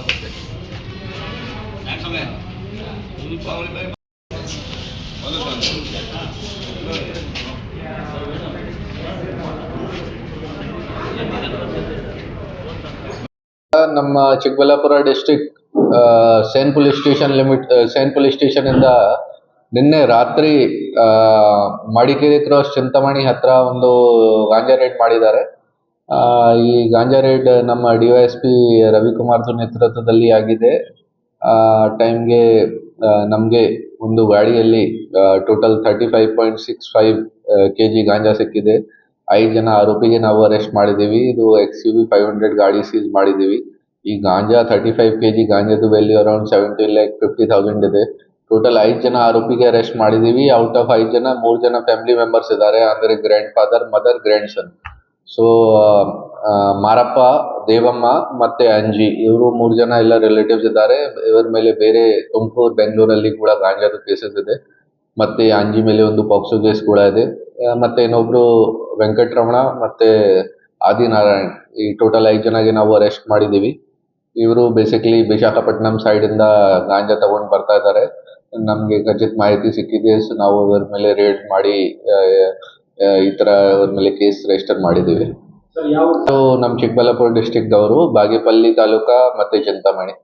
ಆಗುತ್ತೆ. ನಮ್ಮ Chikkaballapur district CEN police station limit CEN police station ಇಂದ ನಿನ್ನೆ ರಾತ್ರಿ ಮಡಿಕೇರಿ ಕ್ರಾಸ್ ಚಿಂತಾಮಣಿ ಹತ್ರ ಒಂದು ಗಾಂಜಾ ರೈಡ್ ಮಾಡಿದ್ದಾರೆ. ಈ ಗಾಂಜಾ ರೇಡ್ ನಮ್ಮ ಡಿ ಎಸ್ ಪಿ ನೇತೃತ್ವದಲ್ಲಿ ಆಗಿದೆ. ಆ, ಟೈಮ್ಗೆ ನಮಗೆ ಒಂದು ಗಾಡಿಯಲ್ಲಿ total thirty five point six five K G ganja ಸಿಕ್ಕಿದೆ. ಐದು ಜನ ಆರೋಪಿಗೆ ನಾವು ಅರೆಸ್ಟ್ ಮಾಡಿದ್ದೀವಿ. ಇದು X U V five hundred ಗಾಡಿ ಸೀಸ್ ಮಾಡಿದ್ದೀವಿ. ಈ ganja thirty five K G ಗಾಂಜಾದು value around seventy lakh fifty thousand ಇದೆ. ಟೋಟಲ್ ಐದು ಜನ ಆರೋಪಿಗೆ ಅರೆಸ್ಟ್ ಮಾಡಿದ್ದೀವಿ. ಔಟ್ ಆಫ್ ಐದು ಜನ, ಮೂರು ಜನ ಫ್ಯಾಮಿಲಿ ಮೆಂಬರ್ಸ್ ಇದ್ದಾರೆ. ಅಂದರೆ grandfather mother grandson so Marappa Devamma ಮತ್ತೆ ಅಂಜಿ ಇವರು ಮೂರು ಜನ ಎಲ್ಲ ರಿಲೇಟಿವ್ಸ್ ಇದ್ದಾರೆ. ಇವರ ಮೇಲೆ ಬೇರೆ ತುಮಕೂರು, ಬೆಂಗಳೂರಲ್ಲಿ ಕೂಡ ಗಾಂಜಾದ ಕೇಸಸ್ ಇದೆ. ಮತ್ತೆ ಅಂಜಿ ಮೇಲೆ ಒಂದು ಪಾಕ್ಸೋ ಕೇಸ್ ಕೂಡ ಇದೆ. ಮತ್ತೆ ಇನ್ನೊಬ್ರು ವೆಂಕಟರಮಣ ಮತ್ತೆ ಆದಿನಾರಾಯಣ್ ಈ ಟೋಟಲ್ ಐದು ಜನಗೆ ನಾವು ಅರೆಸ್ಟ್ ಮಾಡಿದ್ದೀವಿ. ಇವರು ಬೇಸಿಕಲಿ ವಿಶಾಖಪಟ್ಟಣಂ ಸೈಡ್ ಇಂದ ಗಾಂಜಾ ತಗೊಂಡು ಬರ್ತಾ ಇದ್ದಾರೆ. ನಮ್ಗೆ ಖಚಿತ ಮಾಹಿತಿ ಸಿಕ್ಕಿದೆ. ಸೊ ನಾವು ಇವ್ರ ಮೇಲೆ ರೇಡ್ ಮಾಡಿ ಈ ತರ ಅವ್ರ ಮೇಲೆ ಕೇಸ್ ರಿಜಿಸ್ಟರ್ ಮಾಡಿದ್ದೀವಿ. ನಮ್ಮ ಚಿಕ್ಕಬಳ್ಳಾಪುರ ಡಿಸ್ಟ್ರಿಕ್ಟ್ ಅವರು ಬಾಗೇಪಲ್ಲಿ ತಾಲೂಕಾ ಮತ್ತೆ ಚಿಂತಾಮಣಿ